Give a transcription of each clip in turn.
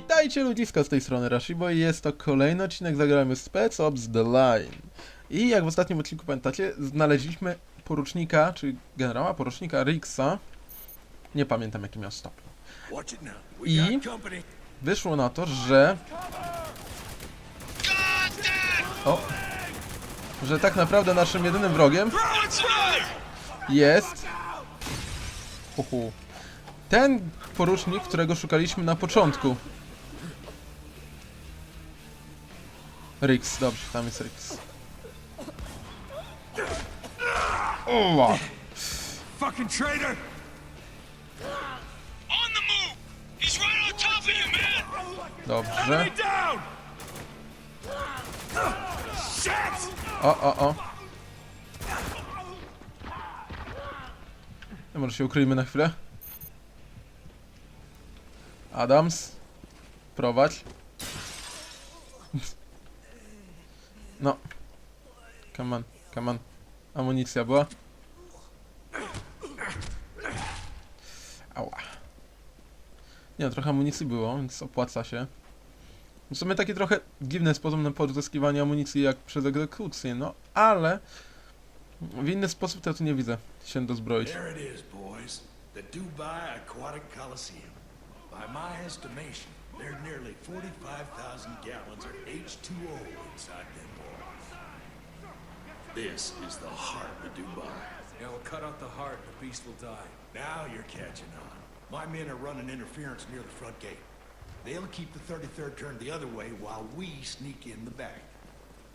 Witajcie ludziska z tej strony Rashibo i jest to kolejny odcinek zagramy Spec Ops The Line. I jak w ostatnim odcinku pamiętacie, znaleźliśmy porucznika, czy generała porucznika Rixa. Nie pamiętam jaki miał stopień. I-. Wyszło na to, że... O! Że tak naprawdę naszym jedynym wrogiem jest... Uhu. Ten porucznik, którego szukaliśmy na początku. Rix, dobrze, tam jest Rix. O! Fucking traitor! On the move! He's right on top of you, man! Dobrze. O, o, o. No, może się ukryjmy na chwilę. Adams. Prowadź. No. Come on, come on. Amunicja była. Ała. Nie no, trochę amunicji było, więc opłaca się. W sumie taki trochę dziwny sposób na pozyskiwanie amunicji jak przez egzekucję, no ale w inny sposób to ja tu nie widzę się dozbroić. There. The Dubai Aquatic Coliseum. By my estimation, there's nearly 45,000 gallons of H2O inside them. This is the heart of Dubai. Yeah, we'll cut out the heart, the beast will die. Now you're catching on. My men are running interference near the front gate. They'll keep the 33rd turned the other way while we sneak in the back.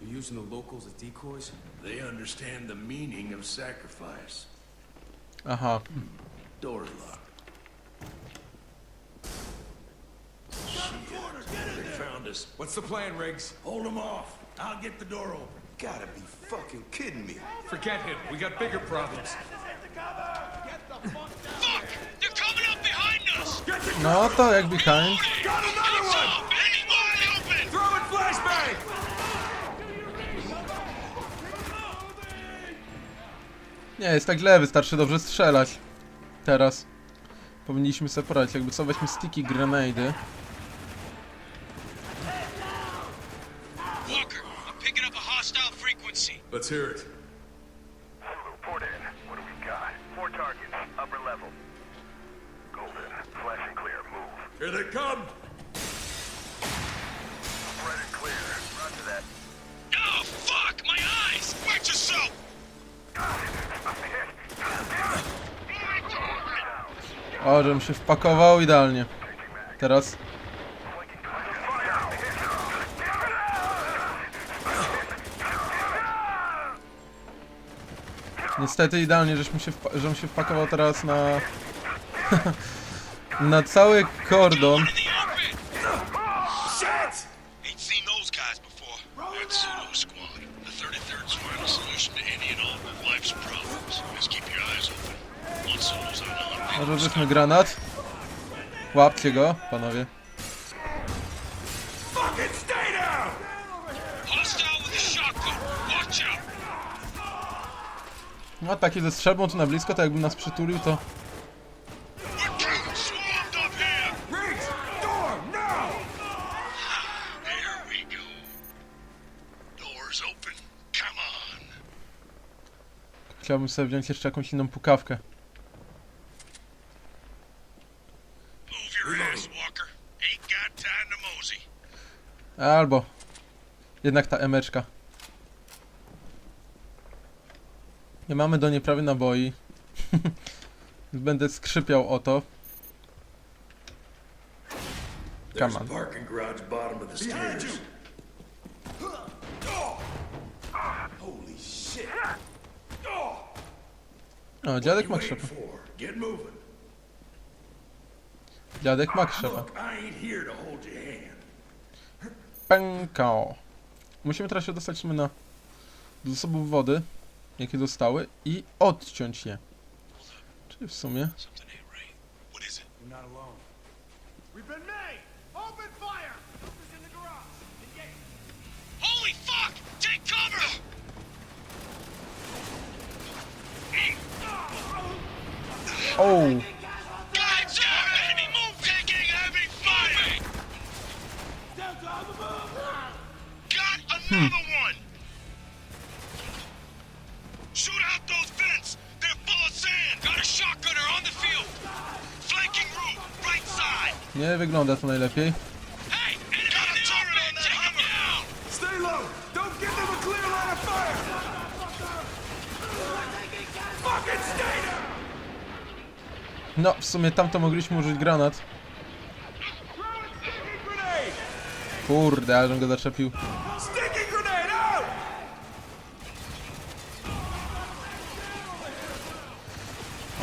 You're using the locals as decoys? They understand the meaning of sacrifice. Aha, Door's locked. Shit, they found us. What's the plan, Riggs? Hold them off. I'll get the door open. Gotta be fucking kidding me. Forget him. We got bigger problems. Fuck! They're coming up behind us! no to jak behind. Got another one! up! Any wide open! Throw it flashbang! Nie, jest tak źle, wystarczy dobrze strzelać. Teraz. Powinniśmy sobie poradzić, jakby co weźmy sticky grenady. Walker, picking up a hostile frequency. Let's hear it. Report in. What do we got? Four targets, upper level. Golden, flash and clear, move. Here they come! Red and clear. Roger that. Oh, fuck! My eyes! Watch yourself! O, żebym się wpakował idealnie. Teraz. Niestety idealnie, żeśmy się żebym się wpakował teraz na... na cały kordon. In the open! Shit! Ain't No taki ze strzelbą tu na blisko, to jakby nas przytulił, to... Chciałbym sobie wziąć jeszcze jakąś inną pukawkę. Albo... Jednak ta emeczka. Nie mamy do niej prawie naboi. Więc Będę skrzypiał o to. Come on. parking garage bottom of the stairs. Holy shit. O, dziadek ma krzepa. Get moving. Dziadek ma krzepa. Look, I ain't here to hold your hand. Pękao. Musimy teraz się dostać na... do zasobów wody, jakie dostały i odciąć je. Czyli w sumie... Oh. Hmm. Fire! Fucking stay there! No, w sumie tamto mogliśmy użyć granat. Kurde, ale żem go zaczepił.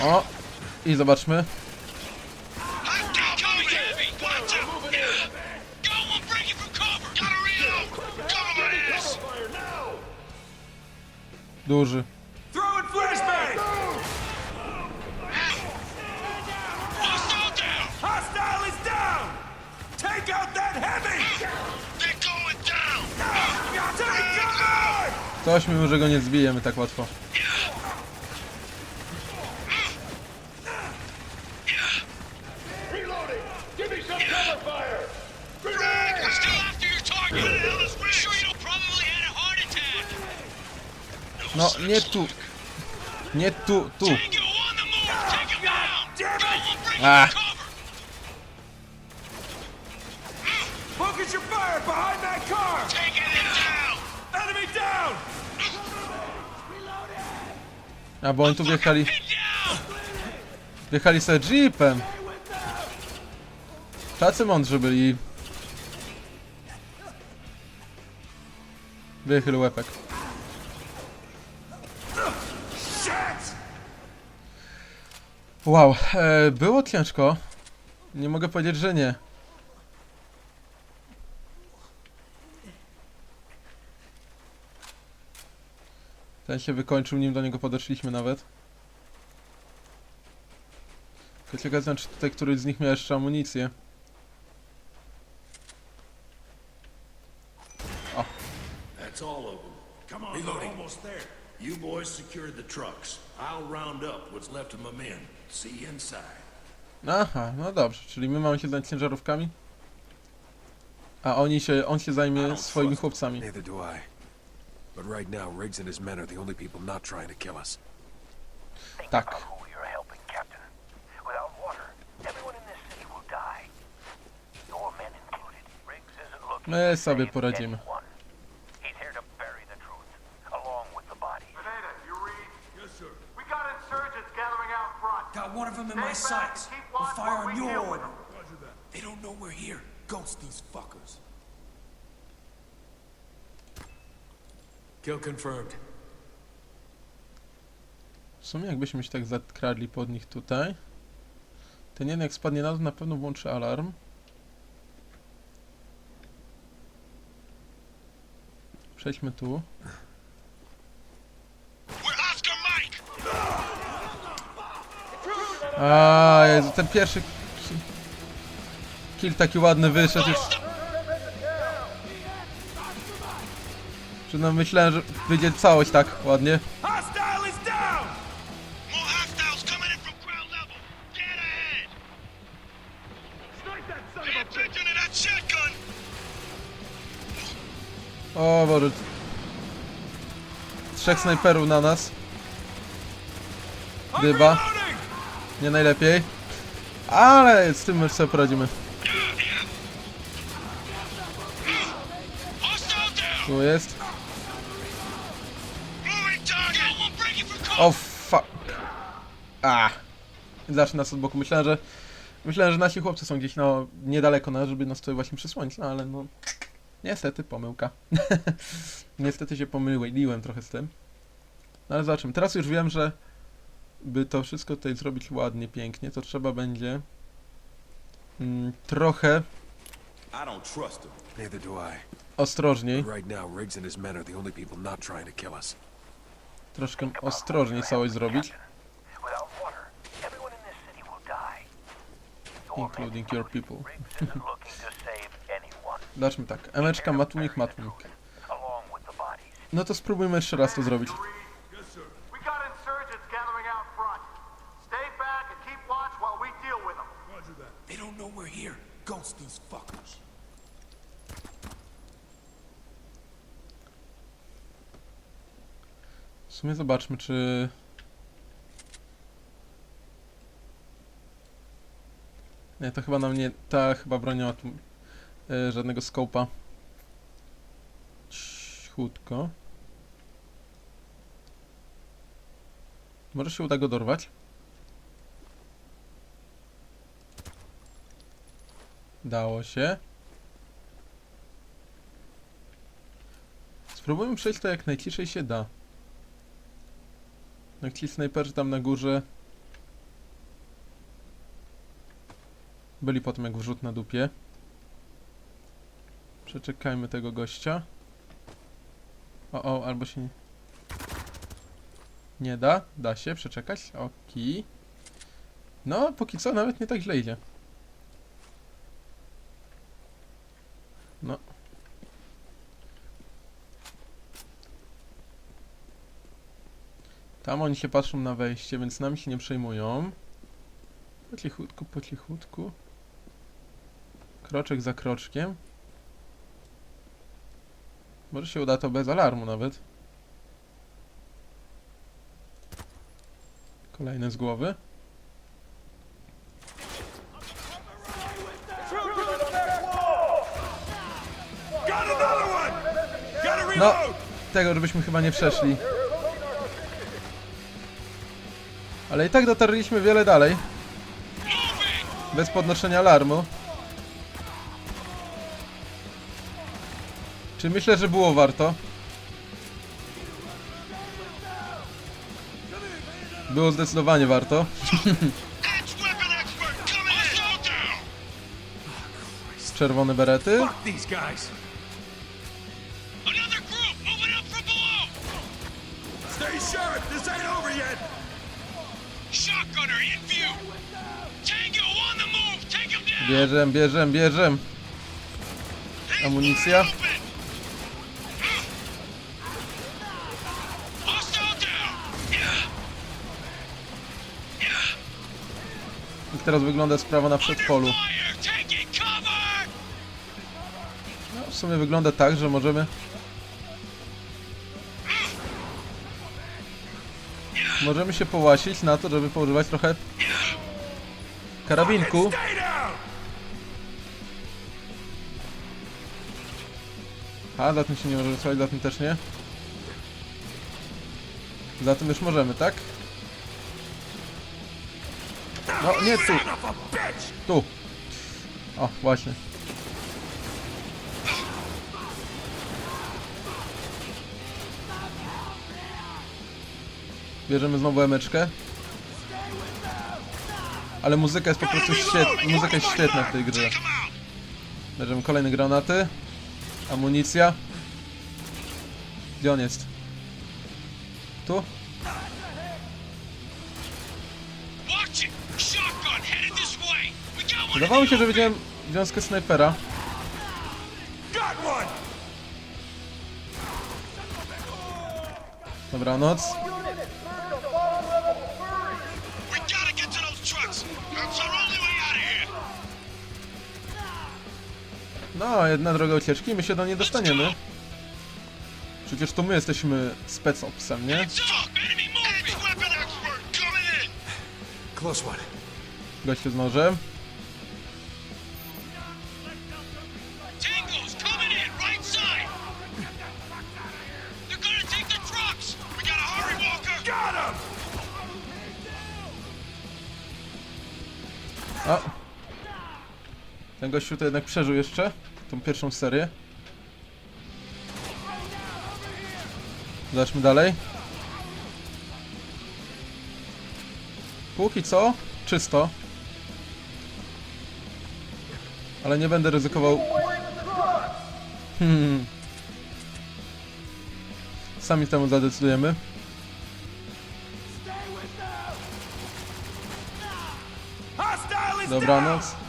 O! I zobaczmy. Cover! Coś mi że go nie zbijemy tak łatwo. That car! Taking him down! Enemy down! A bo oni tu wjechali. Wjechali sobie jeepem. Tacy mądrzy byli. Wychyl łepek. Wow, e, było ciężko. Nie mogę powiedzieć, że nie. Ten się wykończył, nim do niego podeszliśmy nawet. Tylko ciekawe, czy tutaj któryś z nich miał jeszcze amunicję. That's all of them. Come on, we're almost there. You boys secured the trucks. I'll round up what's left of my men. Aha, no dobrze, czyli my mamy się zająć ciężarówkami? A oni się, on się zajmie swoimi chłopcami. Neither do I. But right now, Riggs and his men are the only people not trying to kill us. Think Tak. about who you're helping, Captain. Without water, everyone in this city will die. Your men included. Riggs isn't looking My to sobie save poradzimy. anyone. He's here to bury the truth, along with the bodies. Pineda, you read? Yes, sir. We got insurgents gathering out front. Got one of them in my sights. We'll fire on your order. They don't know we're here. Ghost these fuckers. Kill confirmed. W sumie jakbyśmy się tak zakradli pod nich tutaj. Ten jeden jak spadnie na dół na pewno włączy alarm. Przejdźmy tu. A Jezu, ten pierwszy ki- kill taki ładny wyszedł już. Że no myślałem, że wyjdzie całość tak ładnie. Hostile is down! More hostiles coming in from ground level! Get ahead! Pay attention to that shotgun! O Boże. Trzech snajperów na nas. Dyba. Reloading! Nie najlepiej. Ale z tym my sobie poradzimy. Tu jest. O fuck. A. Zacznę nas od boku. Myślałem, że myślałem, że nasi chłopcy są gdzieś no niedaleko nas, żeby nas tutaj właśnie przysłonić, no ale no niestety pomyłka. niestety się pomyliłem trochę z tym. No ale zobaczymy. Teraz już wiem, że by to wszystko tutaj zrobić ładnie, pięknie, to trzeba będzie mm, trochę I don't trust them. Neither do I. ostrożniej, But right now, Riggs and his men are the only people not trying to kill us. troszkę ostrożniej całość zrobić. Without water, everyone in this city will die. Your men Including your people. Riggs isn't looking to save anyone, Zobaczmy tak. Emeczka, matłumik, matłumik. along with the bodies. No to spróbujmy jeszcze raz to zrobić. Sumie zobaczmy, czy... Nie, to chyba nam nie... Ta chyba broń nie ma tu e, żadnego skopa. Cichutko. Może się uda go dorwać? Dało się. Spróbujmy przejść to jak najciszej się da. Jak ci snajperzy tam na górze byli potem jak wrzut na dupie. Przeczekajmy tego gościa. O, o, albo się nie... Nie da? Da się przeczekać? Oki. No, póki co nawet nie tak źle idzie. No. Tam oni się patrzą na wejście, więc nami się nie przejmują. Po cichutku, po cichutku. Kroczek za kroczkiem. Może się uda to bez alarmu nawet. Kolejne z głowy. No, tego żebyśmy chyba nie przeszli. Ale i tak dotarliśmy wiele dalej. Bez podnoszenia alarmu. Czy myślę, że było warto? Było zdecydowanie warto. Czerwone berety. Bierzem, bierzem, bierzem. Amunicja. Jak teraz wygląda sprawa na przedpolu. No, w sumie wygląda tak, że możemy... Możemy się połasić na to, żeby poużywać trochę karabinku. A, za tym się nie możemy słuchać, za tym też nie. Za tym już możemy, tak? No, nie tu. Tu. O, właśnie. Bierzemy znowu emeczkę. Ale muzyka jest po prostu świetna. Muzyka jest świetna w tej grze. Bierzemy kolejne granaty. Amunicja. Gdzie on jest? Tu? Wydawało mi się, że widziałem wiązkę snajpera. Dobranoc. No, jedna droga ucieczki, my się do niej dostaniemy. Przecież to my jesteśmy specopsem, nie? Heads up! Enemy movement! Ten gościu to jednak przeżył jeszcze tą pierwszą serię. Zobaczmy dalej. Póki co, czysto. Ale nie będę ryzykował. Hmm. Sami temu zadecydujemy. Dobranoc.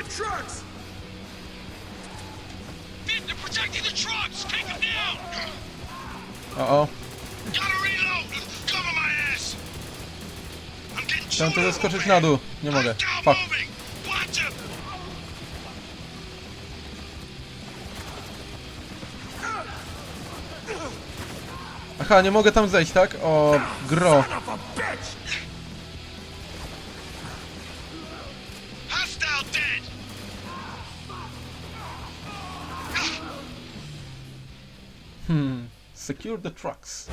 Fucking trucks! Fit, they're protecting the trucks! Take them down! O. Gotta reload! Cover my ass! I'm getting Chciałem to na dół. Nie mogę. Fuck. Aha, nie mogę tam zejść, tak? O, gro. Hmm. Secure the trucks.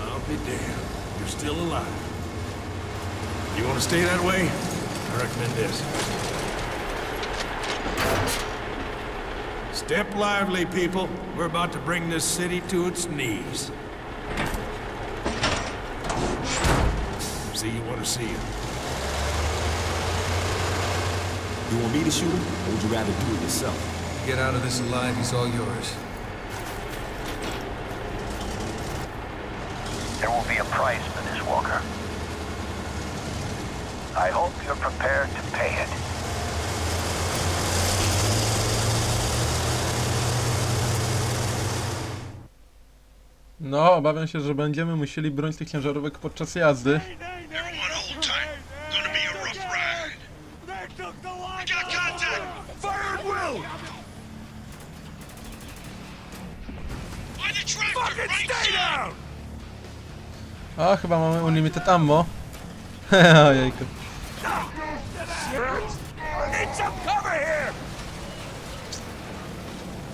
I'll be damned. You're still alive. You want to stay that way? I recommend this. Step lively, people. We're about to bring this city to its knees. See you want to see it. You want me to shoot him, or would you rather do it yourself? Get out of this alive, he's all yours. Price for this, Walker. I hope you're prepared to pay it. No, obawiam się, że będziemy musieli bronić tych ciężarówek podczas jazdy. O, chyba mamy unlimited ammo. Ojejku.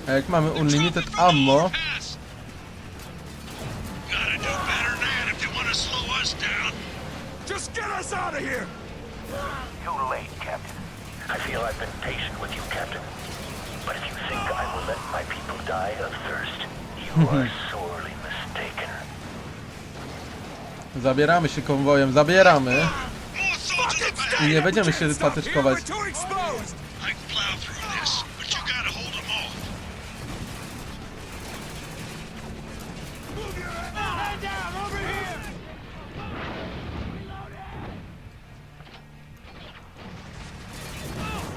A jak mamy unlimited ammo! Too late, Captain. I feel I've been patient with you, Captain. But if you think I will let my people die of thirst, you are sorely zabieramy się konwojem, zabieramy. I nie będziemy się patyczkować.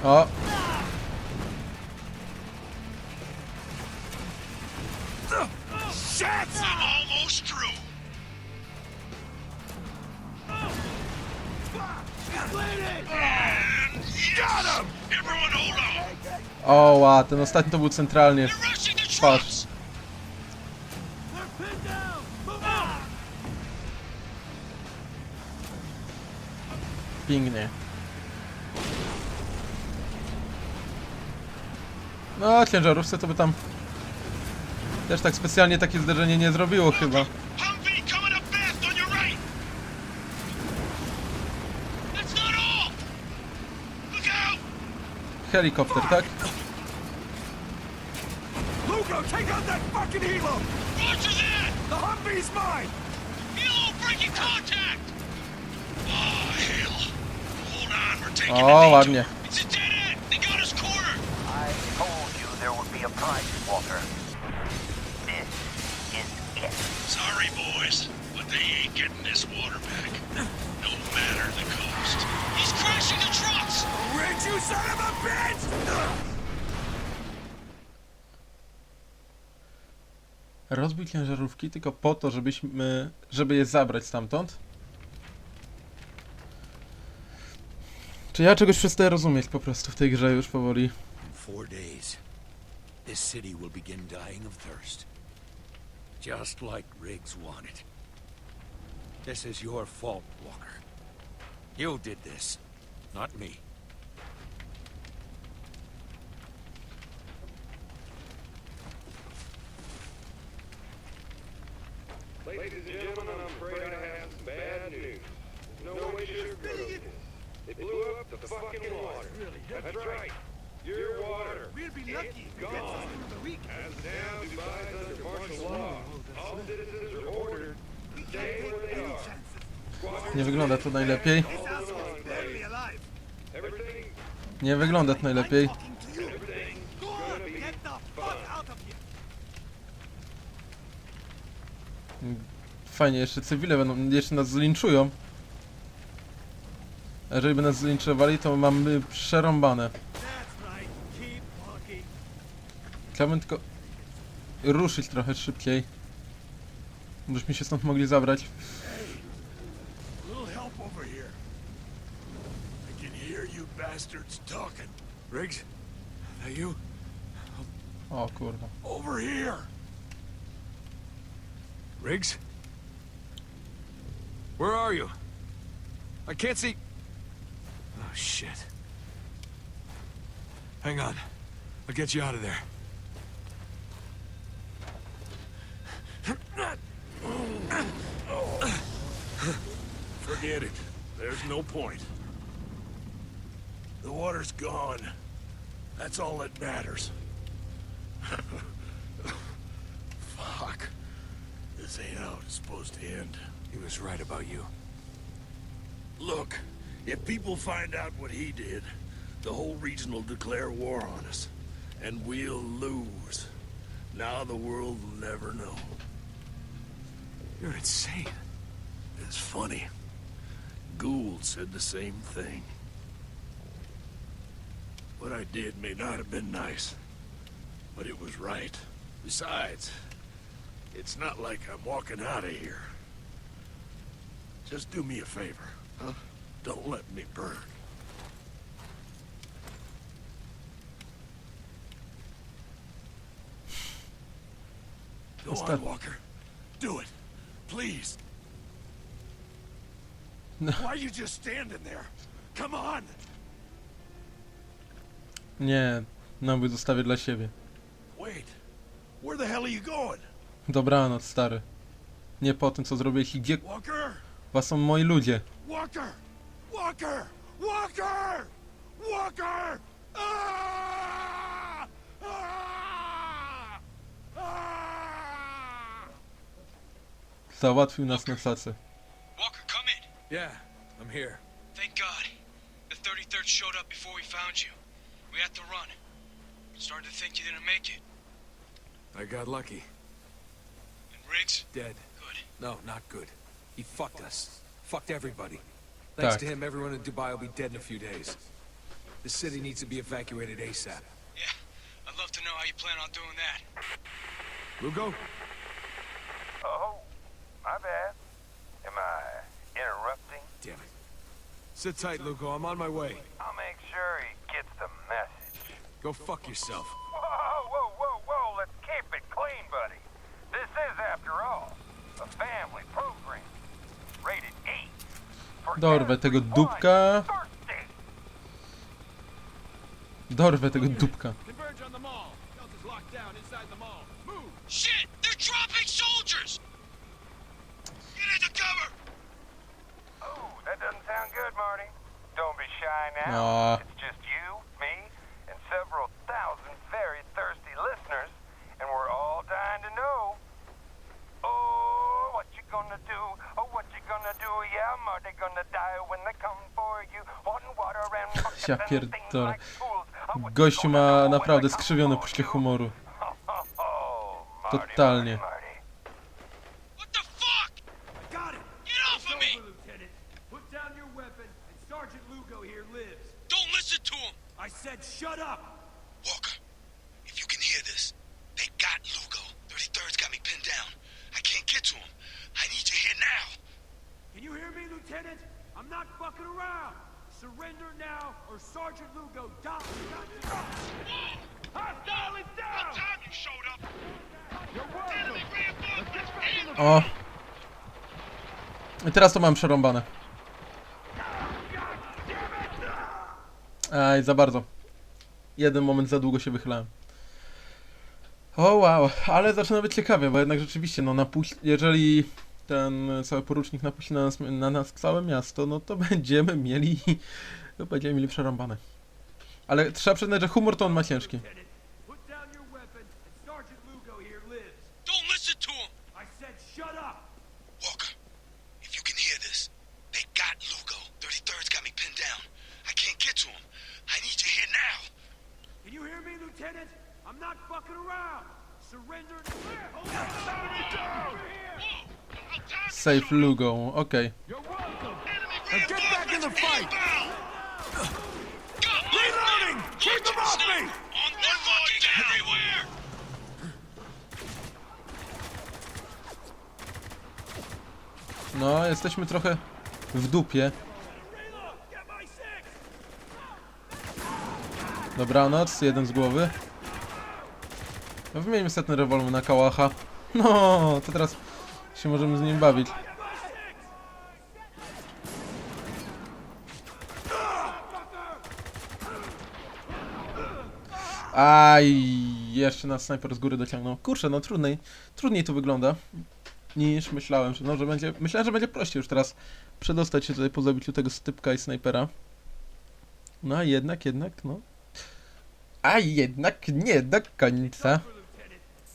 we're on. o, ła, ten ostatni to był centralnie. Patrz. trucks. Pięknie. No, ciężarówce to by tam też tak specjalnie takie zderzenie nie zrobiło chyba. Humvee coming Lugo, take out that fucking helo! Roger's in. The Humvee's mine! Helo breaking contact. Oh hell! Hold on, we're taking O, the oh, detour. ładnie. It's a dead end. They got us cornered. I told you there would be a price, Walker. This is it. Sorry, boys, but they ain't getting this water back. No matter the cost. He's crashing the trucks. Rich, you son of a bitch! Rozbój ciężarówki tylko po to, żebyśmy, żeby je zabrać stamtąd. Czy ja czegoś przestaję rozumieć po prostu w tej grze już powoli? Four days, this city will begin dying of thirst. Just like Riggs wanted. This is your fault, Walker. You did this, not me. Ladies and gentlemen, I'm afraid I have some bad news. No way to sugarcoat this. They blew up the fucking water. That's right. Your water. We'd be lucky it's gone. As now, Dubai's under martial law. All citizens are ordered to stay where they are. Nie wygląda to najlepiej. Nie wygląda to najlepiej. Fajnie, jeszcze cywile będą, jeszcze nas zlinczują. Jeżeli by nas zlinczowali, to mamy przerąbane. Chciałbym tylko ruszyć trochę szybciej. Żeśmy się stąd mogli zabrać. O kurwa. Over here! Riggs? Where are you? I can't see... Oh, shit. Hang on. I'll get you out of there. Forget it. There's no point. The water's gone. That's all that matters. Fuck. This ain't how it's supposed to end. He was right about you. Look if people find out what he did, the whole region will declare war on us. And we'll lose. Now the world will never know. You're insane. It's funny. Gould said the same thing. What I did may not have been nice, but it was right. Besides, it's not like I'm walking out of here. Just do me a favor, huh? Don't let me burn. Go on? Walker. Do it. Please. No. Why are you just standing there? Come on! Nie, nabój zostawię dla siebie. Wait. Where the hell are you going? Dobranoc, stary. Nie po tym, co zrobiłeś i gdzie Walker! was są moi ludzie. Walker! Walker! Walker! Walker! Ah! Ah! Ah! Załatwił nas na cacy. Walker, come in. Yeah, I'm here. Thank God. The 33rd showed up before we found you. We had to run. Started to think you didn't make it. I got lucky. And Riggs? Dead. Good. No, not good. He fucked us. Fucked everybody. Thanks to him, everyone in Dubai will be dead in a few days. The city needs to be evacuated ASAP. Yeah. I'd love to know how you plan on doing that. Lugo? Oh, my bad. Am I interrupting? Damn it. Sit tight, Lugo. I'm on my way. I'll make sure he gets the message. Go fuck yourself. Dorwę tego dupka. Dorwę tego dupka. Converge on the mall. Delta's locked down inside the mall. Move! Shit! They're dropping soldiers! Get into cover! Oh, that doesn't sound good, Marty. Don't be shy now. Aw. It's just you, me, and several thousand very thirsty listeners, and we're all dying to know. Oh, what you gonna do? Oh, what you gonna do? Yeah, Marty gonna die when they come for you. Wanting water and Ja pierdolę. Gościu ma naprawdę skrzywione poczucie humoru. Oh, Totalnie. Marty, Marty. What the fuck? Got it! Get off of me! Over, Lieutenant. Put down your weapon, and Sergeant Lugo here lives. Don't listen to him! I said shut up! Walker, if you can hear this, they got Lugo. 33rd's got me pinned down. I can't get to him. I need you here now. Can you hear me, Lieutenant? I'm not fucking around. Surrender now, or Sergeant Lugo dies. Hostile is down! time you showed up? You're welcome. reinforcements O! I teraz to mam przerąbane. Aj, za bardzo. Jeden moment za długo się wychylałem. O wow, ale zaczyna być ciekawie, bo jednak rzeczywiście, no jeżeli ten cały porucznik napuści na nas, na nas całe miasto, no to będziemy mieli... będziemy mieli przerąbane. Ale trzeba przyznać, że humor to on ma ciężki. Lieutenant, put down your weapon, and Sergeant Lugo here lives. Don't listen to him! I said shut up! Walker, if you can hear this, they got Lugo. 33rd's got me pinned down. I can't get to him. I need you here now. Can you hear me, Lieutenant? I'm not fucking around. Surrender. Hold Whoa! About time Safe Lugo, okej. You're welcome. Enemy get back in the reinforcements fight! inbound! Got my Reloading! man! Keep them off me! On the fucking everywhere! No, jesteśmy trochę w dupie. Dobranoc, jeden z głowy. No, Wymienimy setny rewolwer na kałacha. No, to teraz się możemy z nim bawić. Aj, jeszcze nas snajper z góry dociągnął. Kurczę, no trudniej, trudniej to wygląda. niż myślałem, że no, że będzie, myślałem, że będzie prościej już teraz przedostać się tutaj po zabiciu tego stypka i snajpera. No a jednak, jednak, no. A jednak nie do końca.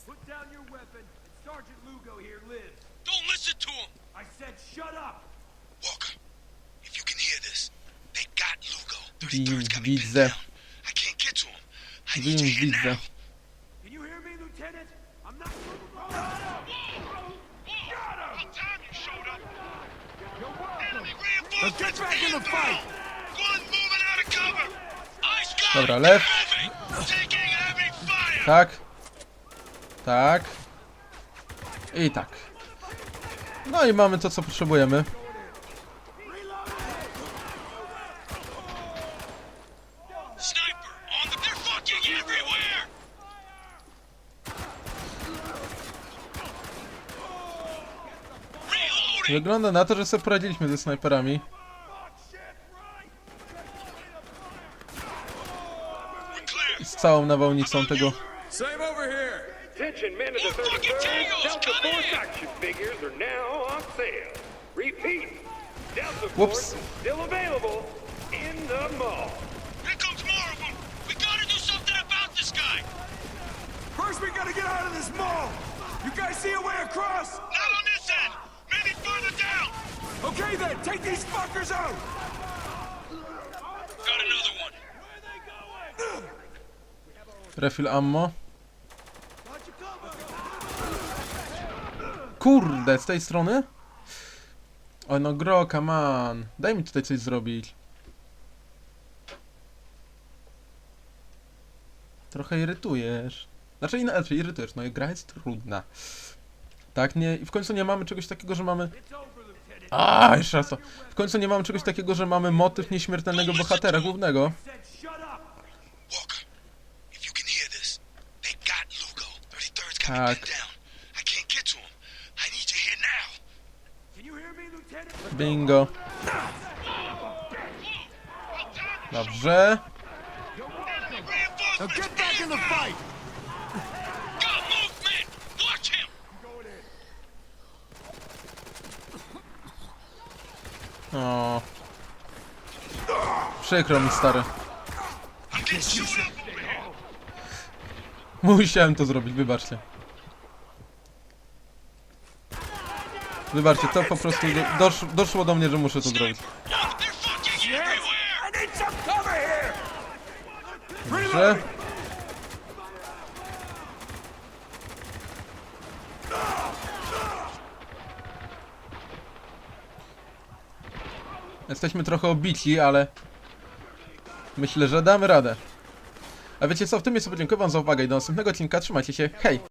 Put down your weapon, and Sergeant Lugo here lives. Don't listen to him! I said shut up! Walker, if you can hear this, they got Lugo. Win- 33rd got me pinned widzę. down. I can't get to him. I need you Win- here widzę. now. Can you hear me, Lieutenant? I'm not... About time you showed up. Enemy reinforcements get back in the inbound. fight. One moving out of cover. Ice guy. Dobra, left. Moving. Taking heavy fire. Tak. Tak. I tak. No i mamy to, co potrzebujemy. Wygląda na to, że sobie poradziliśmy ze snajperami. Z całą nawałnicą tego. Attention, men of the More fucking 33rd. tangos, Delta come Force in. action figures are now on sale. Repeat. Delta Whoops. Force is still available in the mall. Here comes more of them. We gotta do something about this guy. First, we gotta get out of this mall! You guys see a way across? Not on this end. Maybe further down. Okay then, take these fuckers out! Got another one. Refill ammo. Kurde, z tej strony? O no groka, man. Daj mi tutaj coś zrobić. Trochę irytujesz. Znaczy inaczej, irytujesz. No i gra jest trudna. Tak, nie, i w końcu nie mamy czegoś takiego, że mamy... A, jeszcze raz to. W końcu nie mamy czegoś takiego, że mamy motyw nieśmiertelnego bohatera głównego. Said shut up! Walker, if you can hear this, they got Lugo. 33rd's got me Tak. pinned down. I can't get to him. I need you here now. Can you hear me, Lieutenant? Bingo. Dobrze. Enemy Now reinforcements get back in the inbound. fight! Got movement. Watch him. O. Przykro mi, stary. Musiałem to zrobić, wybaczcie. Wybaczcie, to po prostu do, dosz, doszło do mnie, że muszę to zrobić. Look, they're fucking everywhere. I need some cover here! Dobrze. Jesteśmy trochę obici, ale myślę, że damy radę. A wiecie co, w tym miejscu podziękuję wam za uwagę i do następnego odcinka. Trzymajcie się, hej!